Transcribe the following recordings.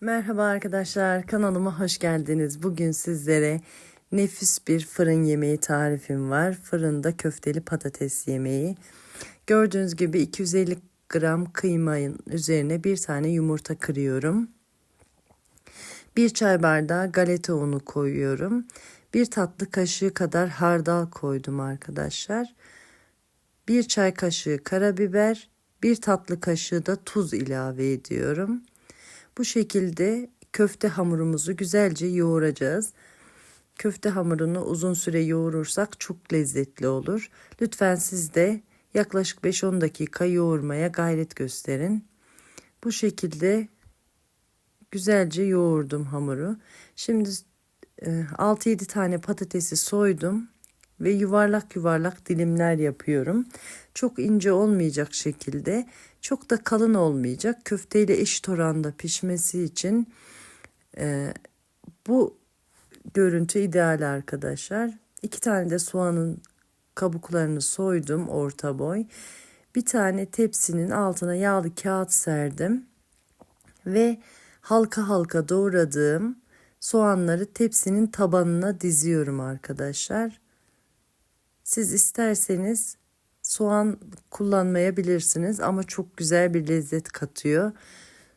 Merhaba arkadaşlar, kanalıma hoş geldiniz. Bugün sizlere nefis bir fırın yemeği tarifim var. Fırında köfteli patates yemeği. Gördüğünüz gibi 250 gram kıymanın üzerine bir tane yumurta kırıyorum. Bir çay bardağı galeta unu koyuyorum. Bir tatlı kaşığı kadar hardal koydum arkadaşlar. Bir çay kaşığı karabiber, bir tatlı kaşığı da tuz ilave ediyorum. Bu şekilde köfte hamurumuzu güzelce yoğuracağız. Köfte hamurunu uzun süre yoğurursak çok lezzetli olur. Lütfen siz de yaklaşık 5-10 dakika yoğurmaya gayret gösterin. Bu şekilde güzelce yoğurdum hamuru. Şimdi 6-7 e, tane patatesi soydum ve yuvarlak yuvarlak dilimler yapıyorum. Çok ince olmayacak şekilde, çok da kalın olmayacak. Köfteyle eşit oranda pişmesi için e, bu görüntü ideal arkadaşlar. İki tane de soğanın kabuklarını soydum orta boy. Bir tane tepsinin altına yağlı kağıt serdim ve halka halka doğradığım soğanları tepsinin tabanına diziyorum arkadaşlar. Siz isterseniz soğan kullanmayabilirsiniz ama çok güzel bir lezzet katıyor.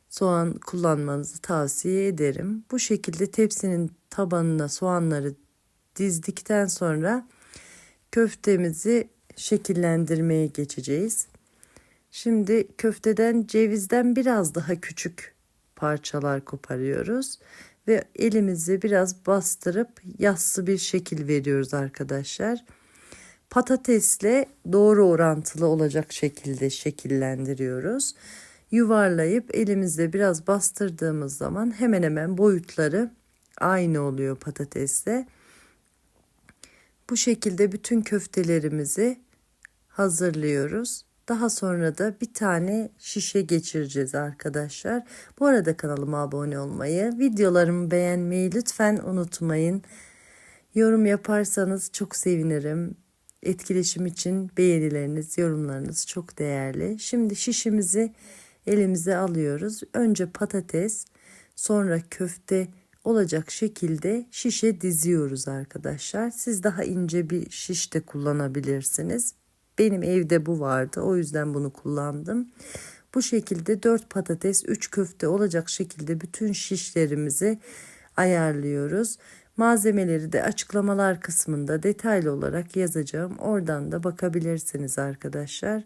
Soğan kullanmanızı tavsiye ederim. Bu şekilde tepsinin tabanına soğanları dizdikten sonra köftemizi şekillendirmeye geçeceğiz. Şimdi köfteden cevizden biraz daha küçük parçalar koparıyoruz ve elimizi biraz bastırıp yassı bir şekil veriyoruz arkadaşlar patatesle doğru orantılı olacak şekilde şekillendiriyoruz. Yuvarlayıp elimizde biraz bastırdığımız zaman hemen hemen boyutları aynı oluyor patatesle. Bu şekilde bütün köftelerimizi hazırlıyoruz. Daha sonra da bir tane şişe geçireceğiz arkadaşlar. Bu arada kanalıma abone olmayı, videolarımı beğenmeyi lütfen unutmayın. Yorum yaparsanız çok sevinirim. Etkileşim için beğenileriniz, yorumlarınız çok değerli. Şimdi şişimizi elimize alıyoruz. Önce patates, sonra köfte olacak şekilde şişe diziyoruz arkadaşlar. Siz daha ince bir şiş de kullanabilirsiniz. Benim evde bu vardı. O yüzden bunu kullandım. Bu şekilde 4 patates, 3 köfte olacak şekilde bütün şişlerimizi ayarlıyoruz. Malzemeleri de açıklamalar kısmında detaylı olarak yazacağım. Oradan da bakabilirsiniz arkadaşlar.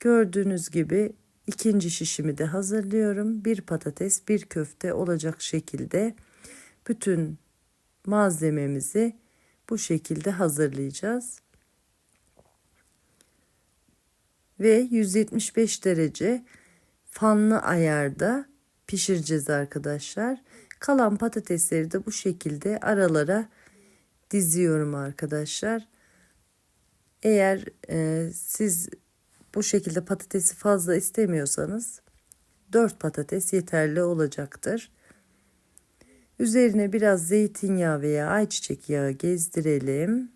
Gördüğünüz gibi ikinci şişimi de hazırlıyorum. Bir patates, bir köfte olacak şekilde bütün malzememizi bu şekilde hazırlayacağız. Ve 175 derece fanlı ayarda pişireceğiz arkadaşlar. Kalan patatesleri de bu şekilde aralara diziyorum arkadaşlar. Eğer e, siz bu şekilde patatesi fazla istemiyorsanız 4 patates yeterli olacaktır. Üzerine biraz zeytinyağı veya ayçiçek yağı gezdirelim.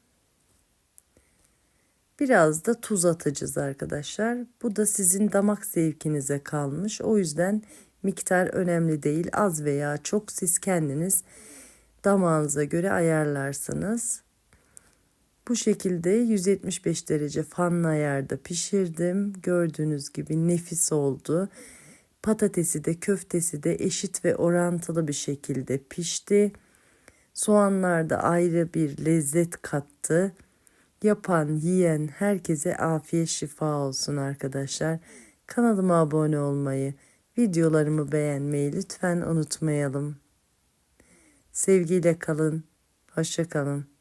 Biraz da tuz atacağız arkadaşlar. Bu da sizin damak zevkinize kalmış. O yüzden Miktar önemli değil. Az veya çok siz kendiniz damağınıza göre ayarlarsınız. Bu şekilde 175 derece fanlı ayarda pişirdim. Gördüğünüz gibi nefis oldu. Patatesi de köftesi de eşit ve orantılı bir şekilde pişti. Soğanlar da ayrı bir lezzet kattı. Yapan, yiyen herkese afiyet şifa olsun arkadaşlar. Kanalıma abone olmayı, Videolarımı beğenmeyi lütfen unutmayalım. Sevgiyle kalın. Hoşça kalın.